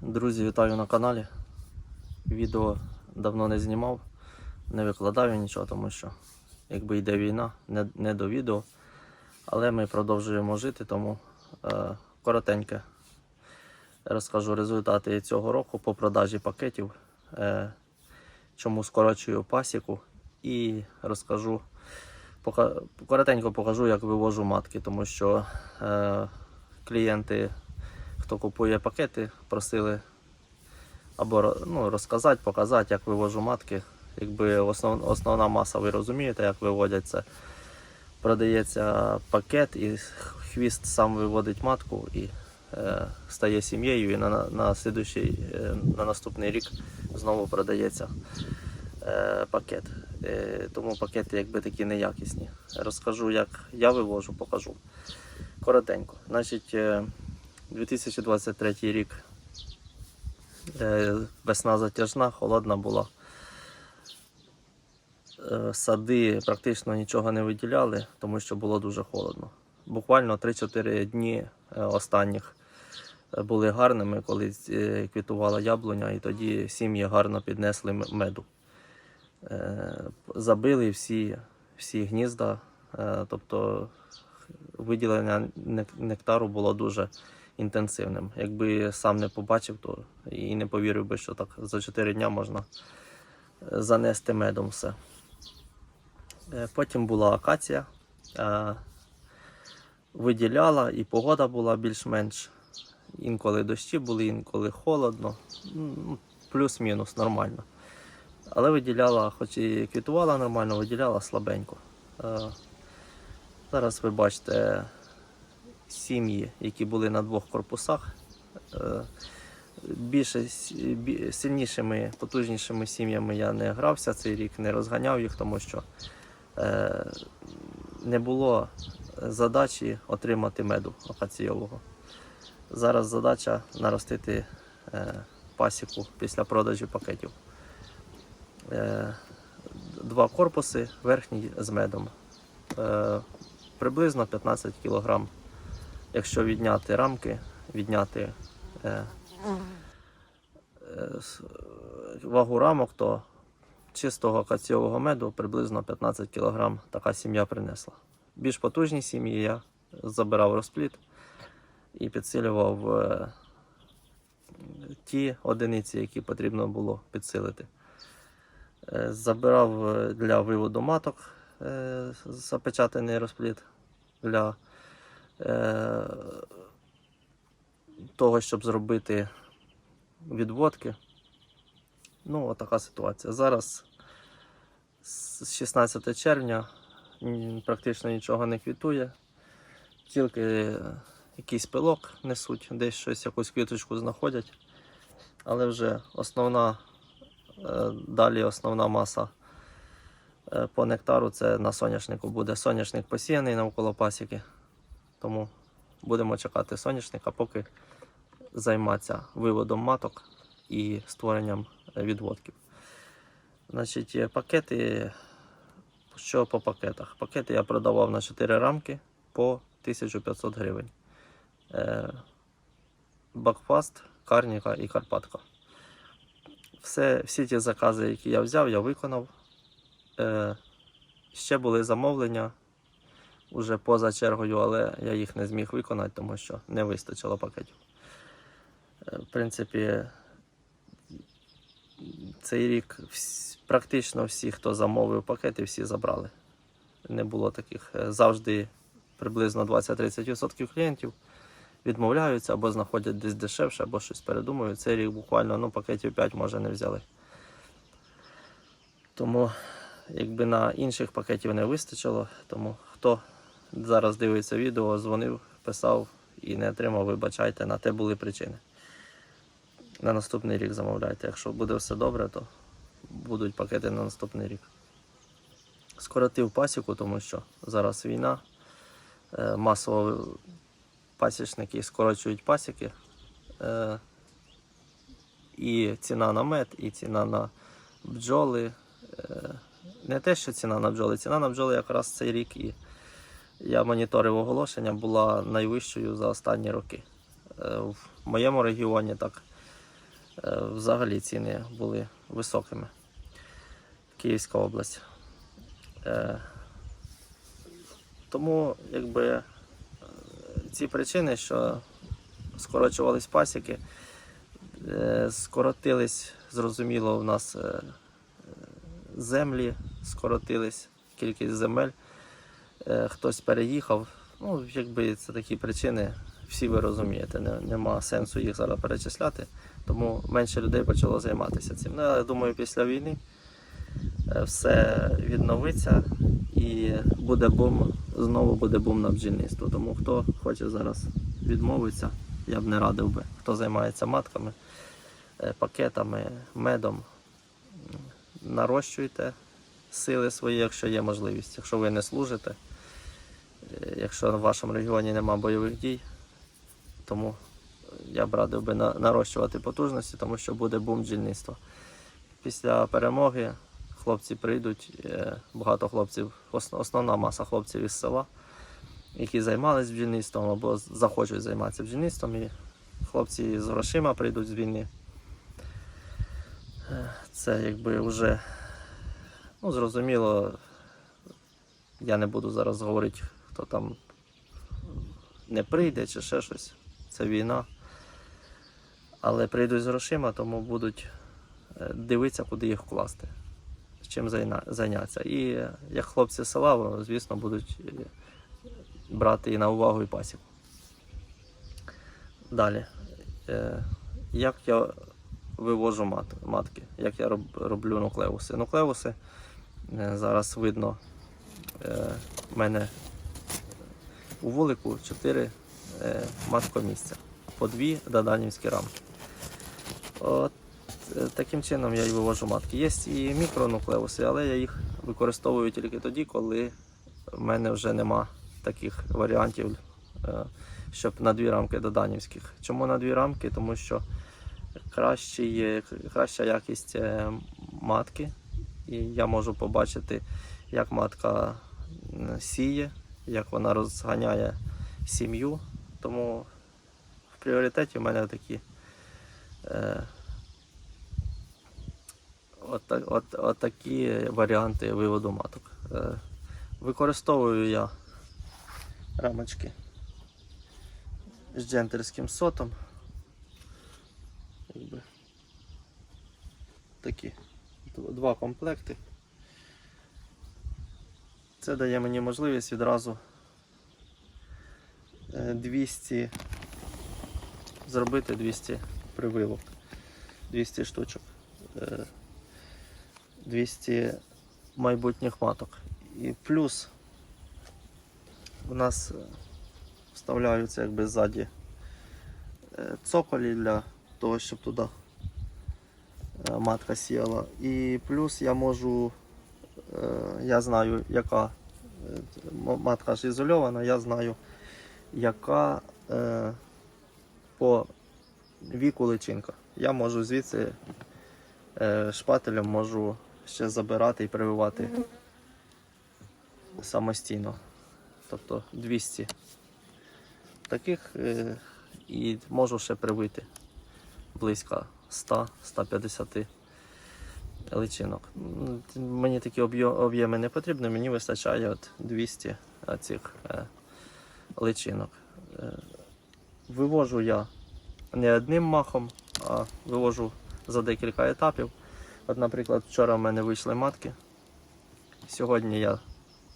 Друзі, вітаю на каналі. Відео давно не знімав, не викладав я нічого, тому що якби йде війна, не, не до відео. Але ми продовжуємо жити, тому е, коротеньке розкажу результати цього року по продажі пакетів, е, чому скорочую пасіку і розкажу, пока, коротенько покажу, як вивожу матки, тому що е, клієнти хто купує пакети, просили або ну, розказати, показати, як вивожу матки. Якби основ, основна маса, ви розумієте, як виводять це. Продається пакет і хвіст сам виводить матку і е, стає сім'єю, і на, на, на, е, на наступний рік знову продається е, пакет. Е, тому пакети якби такі неякісні. Розкажу, як я вивожу, покажу. Коротенько. Значить, е, 2023 рік. Е, Весна затяжна, холодна була. Е, Сади практично нічого не виділяли, тому що було дуже холодно. Буквально 3-4 дні е, останніх були гарними, коли квітувала яблуня, і тоді сім'ї гарно піднесли меду. Забили всі, всі гнізда, тобто виділення нектару було дуже інтенсивним. Якби сам не побачив, то і не повірив би, що так за 4 дня можна е, занести медом все. Е, Потім була акація, е, виділяла, і погода була більш-менш. Інколи дощі були, інколи холодно. Ну, Плюс-мінус нормально. Але виділяла, хоч і квітувала нормально, виділяла слабенько. Зараз ви бачите сім'ї, які були на двох корпусах. Е, Більше сильнішими, потужнішими сім'ями я не грався цей рік, не розганяв їх, тому що е, не було задачі отримати меду акаційового. Зараз задача наростити е, пасіку після продажу пакетів. Два корпуси, верхній з медом. Приблизно 15 кг якщо відняти рамки, відняти е, е, вагу рамок, то чистого каціового меду приблизно 15 кг така сім'я принесла. Більш потужні сім'ї я забирав розпліт і підсилював е, ті одиниці, які потрібно було підсилити. Е, Забирав е, для виводу маток е, запечатаний розпліт для того, щоб зробити відводки. Ну, отака ситуація. Зараз з 16 червня практично нічого не квітує. Тільки е, якийсь пилок несуть, десь щось, якусь квіточку знаходять. Але вже основна, е, далі основна маса е, по нектару це на соняшнику буде. Соняшник посіяний навколо пасіки. Тому будемо чекати соняшника, поки займатися виводом маток і створенням е, відводків. Значить, пакети. Що по пакетах? Пакети я продавав на 4 рамки по 1500 гривень. Е, Бакфаст, Карніка і Карпатка. Все, всі ті закази, які я взяв, я виконав. Е, ще були замовлення уже поза чергою, але я їх не зміг виконати, тому що не вистачило пакетів. Е, В принципі, цей рік практично всі, хто замовив пакети, всі забрали. Не було таких. Е, Завжди приблизно 20-30% клієнтів відмовляються або знаходять десь дешевше, або щось передумують. Цей рік буквально ну, пакетів 5 може не взяли. Тому якби на інших пакетів не вистачило, тому хто зараз дивиться відео, дзвонив, писав і не отримав, вибачайте, на те були причини. На наступний рік замовляйте. Якщо буде все добре, то будуть пакети на наступний рік. Скоротив пасіку, тому що зараз війна. Е, Масово пасічники скорочують пасіки. Е, І ціна на мед, і ціна на бджоли. Е, Не те, що ціна на бджоли, ціна на бджоли якраз цей рік і я моніторив оголошення, була найвищою за останні роки. Е, В моєму регіоні так е, взагалі ціни були високими. Київська область. Е, Тому якби ці причини, що скорочувались пасіки, скоротились, зрозуміло, у нас землі скоротились, кількість земель, хтось переїхав. Ну, якби це такі причини, всі ви розумієте, не, нема сенсу їх зараз перечисляти, тому менше людей почало займатися цим. Ну, я думаю, після війни е, все відновиться і буде бум, знову буде бум на бджільництво. Тому хто хоче зараз відмовитися, я б не радив би. Хто займається матками, е, пакетами, медом, нарощуйте сили свої, якщо є можливість. Якщо ви не служите, е, якщо в вашому регіоні нема бойових дій, тому я б радив би нарощувати потужності, тому що буде бум бджільництва. Після перемоги хлопці прийдуть, е, багато хлопців, основна маса хлопців із села, які займалися бджільництвом або захочуть займатися бджільництвом, і хлопці з грошима прийдуть з війни. Е, Це якби вже, ну, зрозуміло, я не буду зараз говорити, хто там не прийде чи ще щось. Це війна. Але прийдуть з грошима, тому будуть е, дивитися, куди їх вкласти, чим зайнятися. І як хлопці з села, звісно, будуть е, брати і на увагу і пасіку. Далі. Е, Як я вивожу мат, матки, як я роб- роблю нуклеуси. Нуклеуси зараз видно в мене у вулику 4 е, маткомісця по дві доданівські рамки. От е, таким чином я і вивожу матки. Є і мікронуклеуси, але я їх використовую тільки тоді, коли в мене вже нема таких варіантів, е, щоб на дві рамки доданівських. Чому на дві рамки? Тому що кращий, краща якість матки, і я можу побачити, як матка сіє, як вона розганяє сім'ю. Тому в пріоритеті в мене такі. Е, от, от, от такі варіанти виводу маток. Е, використовую я рамочки з джентерським сотом. Якби. Такі два комплекти. Це дає мені можливість відразу е, 200 зробити 200 прививок, 200 штучок, е, 200 майбутніх маток. І плюс у нас е, вставляються якби ззаді е, цоколі для того, щоб туди е, матка сіяла. І плюс я можу, е, я знаю, яка е, матка ж ізольована, я знаю, яка е, по віку личинка. Я можу звідси е, шпателем можу ще забирати і прививати самостійно. Тобто 200 таких е, і можу ще привити близько 100-150 личинок. Мені такі об'єми не потрібні, мені вистачає от 200 цих е, личинок. Е, Вивожу я не одним махом, а вивожу за декілька етапів. От, наприклад, вчора в мене вийшли матки. Сьогодні я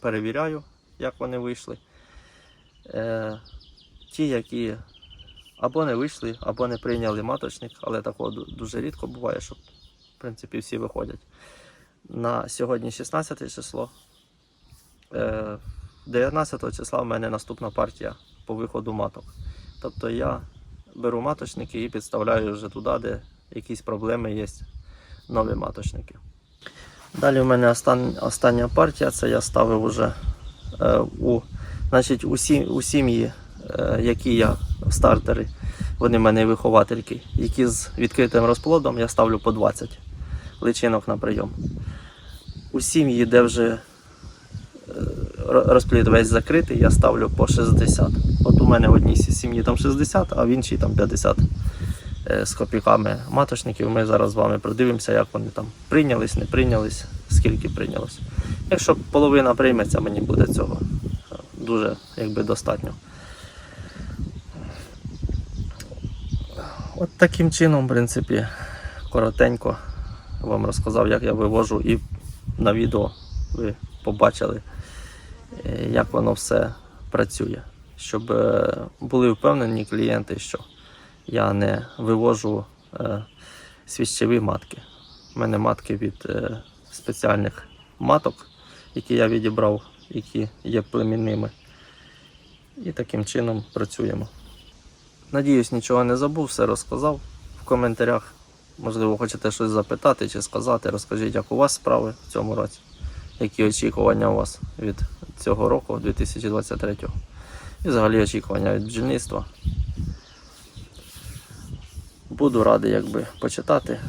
перевіряю, як вони вийшли. Е, ті, які або не вийшли, або не прийняли маточник, але такого дуже рідко буває, що в принципі всі виходять. На сьогодні 16 число. Е, 19 числа в мене наступна партія по виходу маток. Тобто я беру маточники і підставляю вже туди, де якісь проблеми є, нові маточники. Далі в мене остан- остання партія, це я ставив уже е, у, значить, у, сім, у сім'ї, е, які я стартери, вони в мене виховательки, які з відкритим розплодом я ставлю по 20 личинок на прийом. У сім'ї, де вже е, розплід весь закритий, я ставлю по 60. От у мене в одній сім'ї там 60, а в іншій там 50 е, з копійками маточників. Ми зараз з вами продивимося, як вони там прийнялись, не прийнялись, скільки прийнялось. Якщо половина прийметься, мені буде цього е, дуже якби, достатньо. От таким чином, в принципі, коротенько вам розказав, як я вивожу, і на відео ви побачили, е, як воно все працює. Щоб е, були впевнені клієнти, що я не вивожу е, свіщеві матки. У мене матки від спеціальних маток, які я відібрав, які є племінними. І таким чином працюємо. Надіюсь, нічого не забув, все розказав в коментарях. Можливо, хочете щось запитати чи сказати. Розкажіть, як у вас справи в цьому році, які очікування у вас від цього року, 2023 І взагалі очікування від бджільництва. Буду радий якби почитати,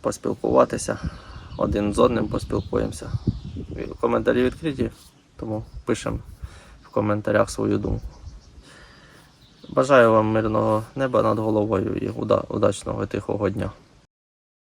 поспілкуватися. Один з одним поспілкуємося. Коментарі відкриті, тому пишемо в коментарях свою думку. Бажаю вам мирного неба над головою і удачного тихого дня.